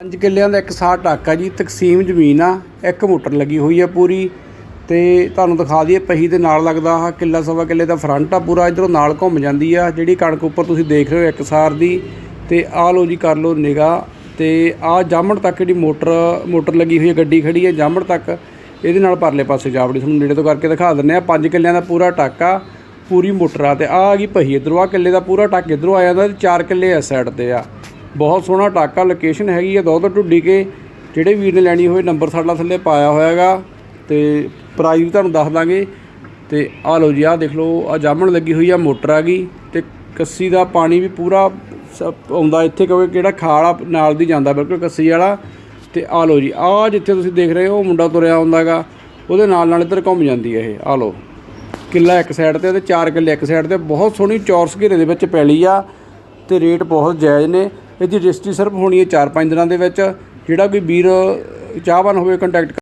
ਪੰਜ ਕਿੱਲਿਆਂ ਦਾ ਇੱਕ ਸਾਰ ਟਾਕਾ ਜੀ, ਤਕਸੀਮ ਜ਼ਮੀਨ ਆ, ਇੱਕ ਮੋਟਰ ਲੱਗੀ ਹੋਈ ਆ ਪੂਰੀ ਤੇ ਤੁਹਾਨੂੰ ਦਿਖਾ ਦਈਏ ਪਹੀ ਦੇ ਨਾਲ ਲੱਗਦਾ ਆ ਕਿੱਲਾ ਸਵਾ ਕਿੱਲੇ ਦਾ ਫਰੰਟ ਆ ਪੂਰਾ, ਇਧਰੋਂ ਨਾਲ ਘੁੰਮ ਜਾਂਦੀ ਆ, ਜਿਹੜੀ ਕਣਕ ਉੱਪਰ ਤੁਸੀਂ ਦੇਖ ਰਹੇ ਹੋ ਇੱਕ ਸਾਰ ਦੀ ਤੇ ਆਹ ਲੋ ਜੀ ਕਰ ਲੋ ਨਿਗਾ ਤੇ ਆਹ ਜਾਮਣ ਤੱਕ ਜਿਹੜੀ ਮੋਟਰ ਮੋਟਰ ਲੱਗੀ ਹੋਈ ਹੈ ਗੱਡੀ ਖੜੀ ਹੈ ਜਾਮਣ ਤੱਕ, ਇਹਦੇ ਨਾਲ ਪਰਲੇ ਪਾਸੇ ਜਾਵੜੀ ਤੁਹਾਨੂੰ ਨੇੜੇ ਤੋਂ ਕਰਕੇ ਦਿਖਾ ਦਿੰਨੇ ਆ, ਪੰਜ ਕਿੱਲਿਆਂ ਦਾ ਪੂਰਾ ਟਾਕਾ, ਪੂਰੀ ਮੋਟਰ ਆ ਤੇ ਆਹ ਆ ਗਈ ਪਹੀ ਇਧਰੋਂ ਆ ਕਿੱਲੇ ਦਾ ਪੂਰਾ ਟੱਕ ਇਧਰੋਂ ਆ ਜਾਂਦਾ ਤੇ ਚਾਰ ਕਿੱਲੇ ਇਸ ਸਾਈਡ ਤੇ ਆ। ਬਹੁਤ ਸੋਹਣਾ ਟਾਕਾ ਲੋਕੇਸ਼ਨ ਹੈਗੀ ਆ ਦੋ ਦੋ ਢੁੱਡੀ ਕੇ, ਜਿਹੜੇ ਵੀਰ ਨੇ ਲੈਣੀ ਹੋਏ ਨੰਬਰ ਸਾਡਾ ਥੱਲੇ ਪਾਇਆ ਹੋਇਆ ਹੋਇਆਗਾ ਤੇ ਪ੍ਰਾਈਸ ਵੀ ਤੁਹਾਨੂੰ ਦੱਸ ਦਾਂਗੇ। ਤੇ ਆ ਲਓ ਜੀ, ਆਹ ਦੇਖ ਲਓ ਆ ਜਾਮਣ ਲੱਗੀ ਹੋਈ ਆ, ਮੋਟਰ ਆ ਗਈ, ਤੇ ਕੱਸੀ ਦਾ ਪਾਣੀ ਵੀ ਪੂਰਾ ਸ- ਆਉਂਦਾ ਇੱਥੇ, ਕਿਉਂਕਿ ਕਿਹੜਾ ਖਾਲ ਆ, ਨਾਲ ਦੀ ਜਾਂਦਾ ਬਿਲਕੁਲ ਕੱਸੀ ਵਾਲਾ। ਤੇ ਆ ਲਓ ਜੀ, ਆਹ ਜਿੱਥੇ ਤੁਸੀਂ ਦੇਖ ਰਹੇ ਹੋ ਉਹ ਮੁੰਡਾ ਤੁਰਿਆ ਆਉਂਦਾਗਾ ਉਹਦੇ ਨਾਲ ਨਾਲ ਇੱਧਰ ਘੁੰਮ ਜਾਂਦੀ ਹੈ ਇਹ ਆ ਲਓ। ਕਿੱਲਾ ਇੱਕ ਸਾਈਡ ਤੇ ਤੇ ਚਾਰ ਕਿੱਲੇ ਇੱਕ ਸਾਈਡ ਤੇ, ਬਹੁਤ ਸੋਹਣੀ ਚੌਰਸ ਘੇਰੇ ਦੇ ਵਿੱਚ ਪੈਲੀ ਆ, ਤੇ ਰੇਟ ਬਹੁਤ ਜਾਇਜ਼ ਨੇ। ਇਹਦੀ ਰਜਿਸਟਰੀ ਸਿਰਫ ਹੋਣੀ ਹੈ 4-5 ਦਿਨਾਂ ਦੇ ਵਿੱਚ। ਜਿਹੜਾ ਕੋਈ ਵੀਰ ਚਾਹਵਾਨ ਹੋਵੇ ਕੰਟੈਕਟ